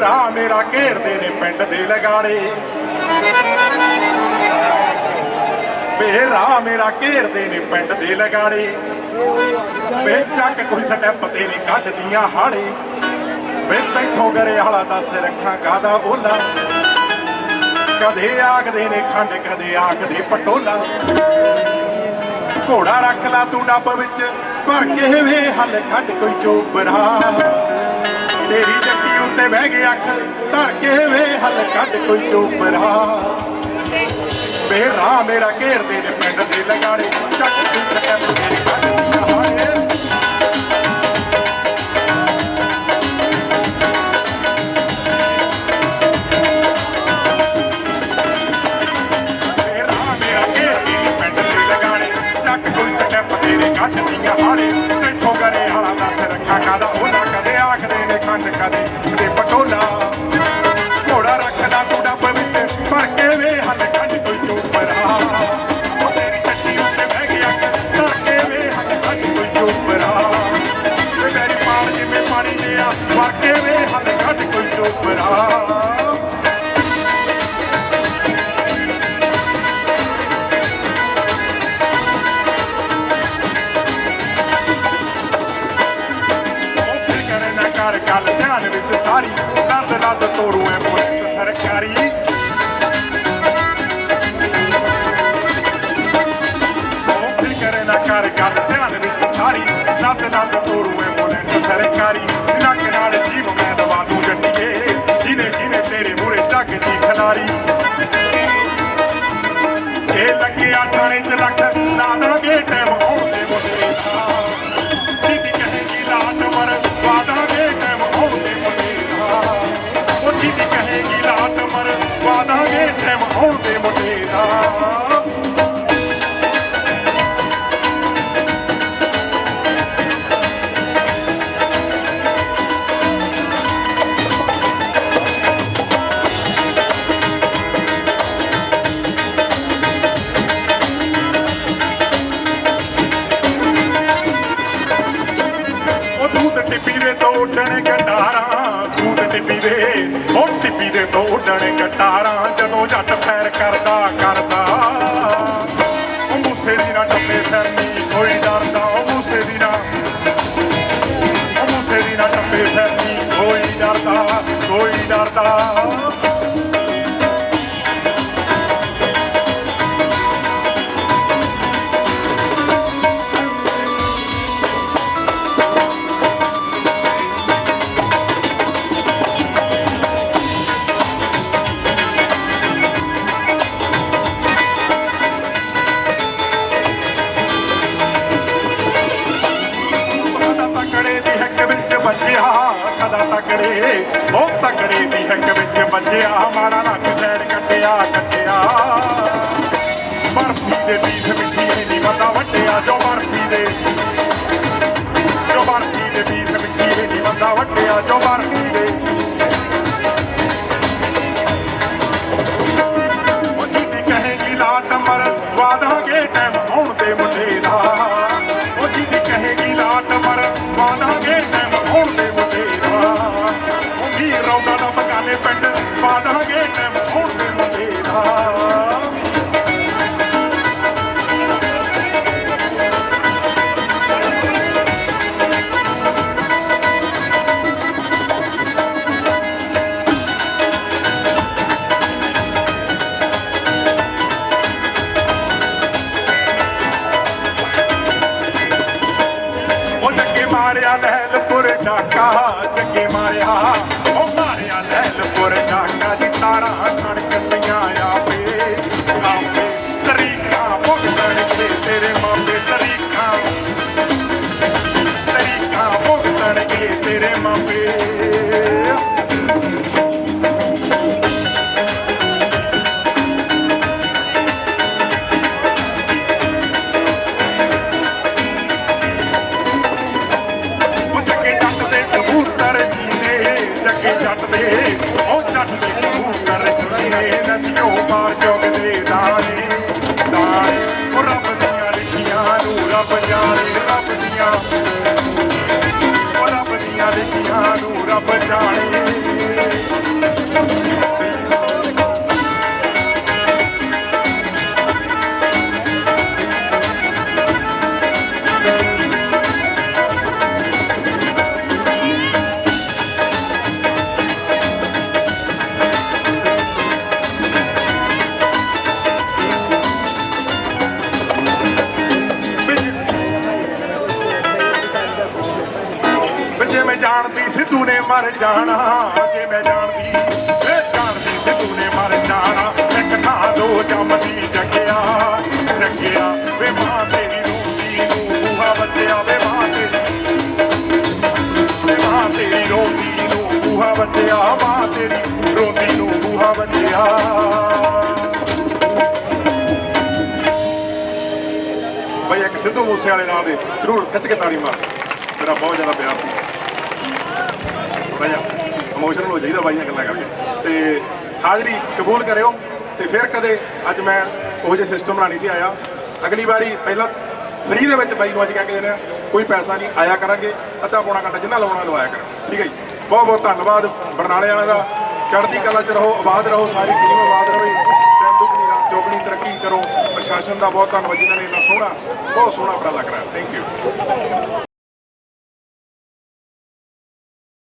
ਰਾਹ ਮੇਰਾ ਘੇਰਦੇ ਨੇ ਪਿੰਡ ਦੇ ਲਗਾੜੇ। ਵੇ ਰਾਹ ਮੇਰਾ ਘੇਰਦੇ ਨੇ ਪਿੰਡ ਦੇ ਲਗਾੜੇ। ਵੇ ਚੱਕ ਕੋਈ ਸਟੈਪ ਤੇਰੇ ਕੱਢਦੀਆਂ ਹਾੜੇ। ਵੇ ਤੈਥੋਂ ਗਰੇ ਹਾਲਾ ਦੱਸ ਰੱਖਾਂ ਕਾਦਾ ਓਲਾ। ਕਦੇ ਆਖਦੇ ਨੇ ਖੰਡ, ਕਦੇ ਆਖਦੇ ਪਟੋਲਾ। ਘੋੜਾ ਰੱਖ ਲਾ ਤੂੰ ਡੱਬ ਵਿੱਚ ਭਰ ਕੇ ਵੇ ਹੱਲ ਕੱਢ ਕੋਈ ਚੋਬਰਾ ਤੇਰੀ ਜੱਟੀ ਉੱਤੇ ਬਹਿ ਕੇ ਅੱਖ, ਧਰ ਕੇ ਵੇ ਹੱਲ ਕੱਢ ਕੋਈ ਚੋਪਰਾ। ਵੇ ਮੇਰਾ ਘੇਰਦੇ ਨੇ ਪਿੰਡ ਦੇ ਲਗਾੜੇ, ਚੱਕ ਤੂੰ ਸਟੈਪ ਤੇਰੇ ਖੰਡ ਕਦੇ ਕਦੇ ਪਟੋਲਾ। ਘੋੜਾ ਰੱਖਦਾ ਤੂੰ ਡੱਬ ਵਿੱਚ ਭਰ ਕੇ ਵੇ ਹੱਲ ਕੱਢ ਕੋਈ ਚੋਪਰਾ ਉਹ ਤੇਰੀ ਚੱਟੀ ਉੱਤੇ ਬਹਿ ਗਿਆ ਧਰ ਕੇ ਵੇ ਹੱਲ ਕੱਢ ਕੋਈ ਚੋਪਰਾ ਵੇ ਮੇਰੀ ਪਾਲ ਜਿਵੇਂ ਪਾਣੀ ਲਿਆ ਭਰ ਕੇ ਵੇ ਹੱਲ ਕੱਢ ਕੋਈ ਚੋਪਰਾ ਸਾਰੀ ਲੱਦ ਲੱਦ ਤੋੜੂ ਐ ਪੁਲਿਸ ਸਰਕਾਰੀ। ਉਹ ਫਿਰ ਕਰੇ ਨਾ ਕਰ, ਗੱਲ ਧਿਆਨ ਵਿੱਚ ਸਾਰੀ। ਲੱਦ ਲੱਦ ਤੋੜੂ ਐ ਪੁਲਿਸ ਸਰਕਾਰੀ। ਨੱਕ ਨਾਲ ਜੀਵ ਮੈਂ ਦਵਾ ਦੂੰ ਜੱਟੀਏ ਜਿਹਨੇ ਜਿਹਨੇ ਤੇਰੇ ਮੂਰੇ ਝੱਗ ਦੀ ਖਿਲਾਰੀ। ਇਹ ਲੱਗਿਆ ਥਾਣੇ ਚ ਲੱਖ ਟਿੱਪੀ ਦੇ ਤੋਂ ਉੱਡਣ ਗਟਾਰਾਂ ਦੂਧ ਟਿੱਪੀ ਦੇ, ਉਹ ਟਿੱਪੀ ਦੇ ਤੋਂ ਉੱਡਣ ਗਟਾਰਾਂ ਜਦੋਂ ਜੱਟ ਫੈਰ ਕਰਦਾ ਕਰਦਾ। ਉਹ ਮੂਸੇ ਦੀ ਨਾ ਟੱਪੇ ਫਿਰਨੀ ਕੋਈ ਡਰਦਾ, ਉਹ ਮੂਸੇ ਦੀ ਨਾ। ਉਹ ਮੂਸੇ ਦੀ ਨਾ ਟੱਪੇ ਫਿਰਨੀ ਕੋਈ ਡਰਦਾ ਕੋਈ ਡਰਦਾ। ਵਿੱਚ ਸਦਾ ਤਕੜੇ ਉਹ ਤਕੜੇ ਦੀ ਹੱਕ ਵਿੱਚ ਬੱਜਿਆ ਮਾੜਾ ਨਾ ਸੈਡ ਕੱਟਿਆ ਕੱਟਿਆ। ਬਰਫੀ ਦੇ ਪੀਸ ਮਿੱਠੀ ਨਹੀਂ ਬੰਦਾ ਵੱਟਿਆ, ਜੋ ਬਰਫੀ ਦੇ ਜੋ ਬਰਫੀ ਦੇ ਪੀਸ ਮਿੱਠੀ ਨਹੀਂ ਬੰਦਾ ਵੱਟਿਆ, ਜੋ ਬਰਫੀ ਦੇ ਉਹ ਜਿੱਦੀ ਕਹੇਗੀ ਲਾਟ ਮਰ ਵਾਦਾਂਗੇ ਟਾਈਮ ਆਉਣ ਦੇ ਉਹ ਮੈਂ ਜਾਣਦੀ ਸਿੱਧੂ ਨੇ ਮਰ ਜਾਣਾ, ਜੇ ਮੈਂ ਜਾਣਦੀ ਵੇ ਜਾਣਦੀ ਸਿੱਧੂ ਨੇ ਮਰ ਜਾਣਾ, ਇੱਕ ਥਾਂ ਦੋ ਜੰਮਦੀ ਜੱਗਿਆ ਜੱਗਿਆ, ਵੇ ਮਾਂ ਤੇਰੀ ਰੋਂਦੀ ਨੂੰ ਬੂਹਾ ਵੱਜਿਆ, ਵੇ ਮਾਂ ਤੇਰੀ ਵੇ ਮਾਂ ਤੇਰੀ ਰੋਂਦੀ ਨੂੰ ਬੂਹਾ ਵੱਜਿਆ, ਮਾਂ ਤੇਰੀ ਰੋਂਦੀ ਨੂੰ ਬੂਹਾ ਵੱਜਿਆ। ਬਈ ਇੱਕ ਸਿੱਧੂ ਮੂਸੇ ਵਾਲੇ ਨਾਲ ਦੇ ਜ਼ਰੂਰ ਖਿੱਚ ਕੇ ਤਾੜੀ ਮਾਰ। ਮੇਰਾ ਬਹੁਤ ਜ਼ਿਆਦਾ ਪਿਆਰ ਸੀ। ਥੋੜਾ ਜਿਹਾ ਇਮੋਸ਼ਨਲ ਹੋ ਜਾਈਦਾ, ਬਾਈਆਂ ਗੱਲਾਂ ਕਰਕੇ। ਤੇ ਹਾਜ਼ਰੀ ਕਬੂਲ ਕਰਿਓ। ਤੇ ਫਿਰ ਕਦੇ ਅੱਜ ਮੈਂ ਉਹ ਜਿਹੇ ਸਿਸਟਮ ਨਾਲ ਨਹੀਂ ਸੀ, ਆਇਆ। ਅਗਲੀ ਵਾਰੀ ਪਹਿਲਾਂ ਫ੍ਰੀ ਦੇ ਵਿੱਚ ਬਾਈ ਨੂੰ ਅੱਜ ਕਹਿ ਕੇ ਦੇਣਾ। ਕੋਈ ਪੈਸਾ ਨਹੀਂ, ਆਇਆ ਕਰਾਂਗੇ। ਅੱਧਾ ਪੌਣਾ ਘੰਟਾ ਜਿੰਨਾ ਲਾਉਣਾ ਲਵਾਇਆ ਕਰਾਂਗੇ। ਠੀਕ ਹੈ ਜੀ? ਬਹੁਤ ਬਹੁਤ ਧੰਨਵਾਦ। ਬਰਨਾਲੇ ਵਾਲਿਆਂ ਦਾ। ਚੜ੍ਹਦੀ ਕਲਾ ਚ ਰਹੋ, ਆਬਾਦ ਰਹੋ, ਸਾਰੀ ਟੀਮ ਆਬਾਦ ਰਹੇ। ਦਿਨ ਦੁਗਣੀ ਰਾਤ ਚੌਗਣੀ ਤਰੱਕੀ ਕਰੋ। ਪ੍ਰਸ਼ਾਸਨ ਦਾ ਬਹੁਤ ਧੰਨਵਾਦ, ਜਿਨ੍ਹਾਂ ਨੇ ਇੰਨਾ ਸੋਹਣਾ, ਬਹੁਤ ਸੋਹਣਾ ਉਪਰਾਲਾ ਕਰਾਇਆ। Thank you